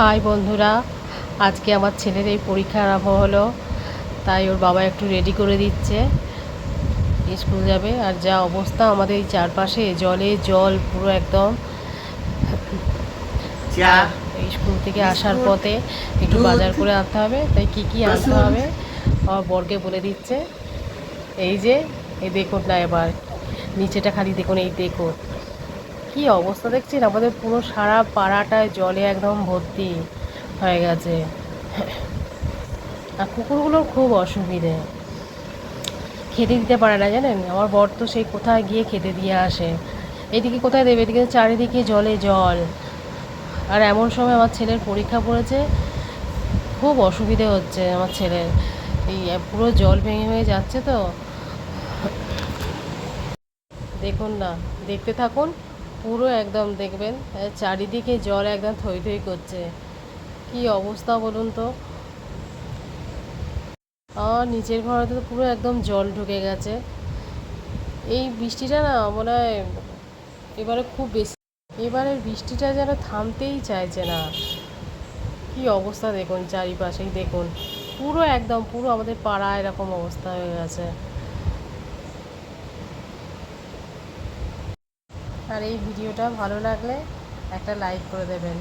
High বন্ধুরা আজকে আমার ছেলের এই পরীক্ষা আরম্ভ হলো তাই ওর বাবা একটু রেডি করে দিচ্ছে। স্কুল যাবে আর যা অবস্থা আমাদের এই চারপাশে জলে জল পুরো একদম। স্কুল থেকে আসার পথে একটু বাজার করে আনতে হবে তাই কি কি আনতে হবে আমার বরকে বলে দিচ্ছে। এই যে এই দেখুন না এবার নিচেটা খালি দেখুন এই দেখুন। কি অবস্থা দেখছেন? আমাদের পুরো সারা পাড়াটায় জলে একদম ভর্তি হয়ে গেছে। আর কুকুরগুলোর খুব অসুবিধে। খেতে দিতে পারে না, জানেন? আমার বর তো সেই কোথায় গিয়ে খেতে দিয়ে আসে। এদিকে কোথায় দেবে? এদিকে চারিদিকে জলে জল। আর এমন সময় আমার ছেলের পরীক্ষা পড়েছে। খুব অসুবিধে হচ্ছে আমার ছেলের এই পুরো জল ভেঙে ভেঙে যাচ্ছে তো। দেখুন না, দেখতে থাকুন। পুরো একদম দেখবেন চারিদিকে জল একদম থই থই করছে। কি অবস্থা বলুন তো? আর নিচের ঘরে তো পুরো একদম জল ঢুকে গেছে। এই বৃষ্টিটা না মনে হয় এবারে খুব বেশি এবারের বৃষ্টিটা যেন থামতেই চাইছে না। কি অবস্থা দেখুন, চারিপাশেই দেখুন। পুরো একদম, পুরো আমাদের পাড়া এরকম অবস্থা হয়ে গেছে। আর এই ভিডিওটা ভালো লাগলে একটা লাইক করে দেবেন।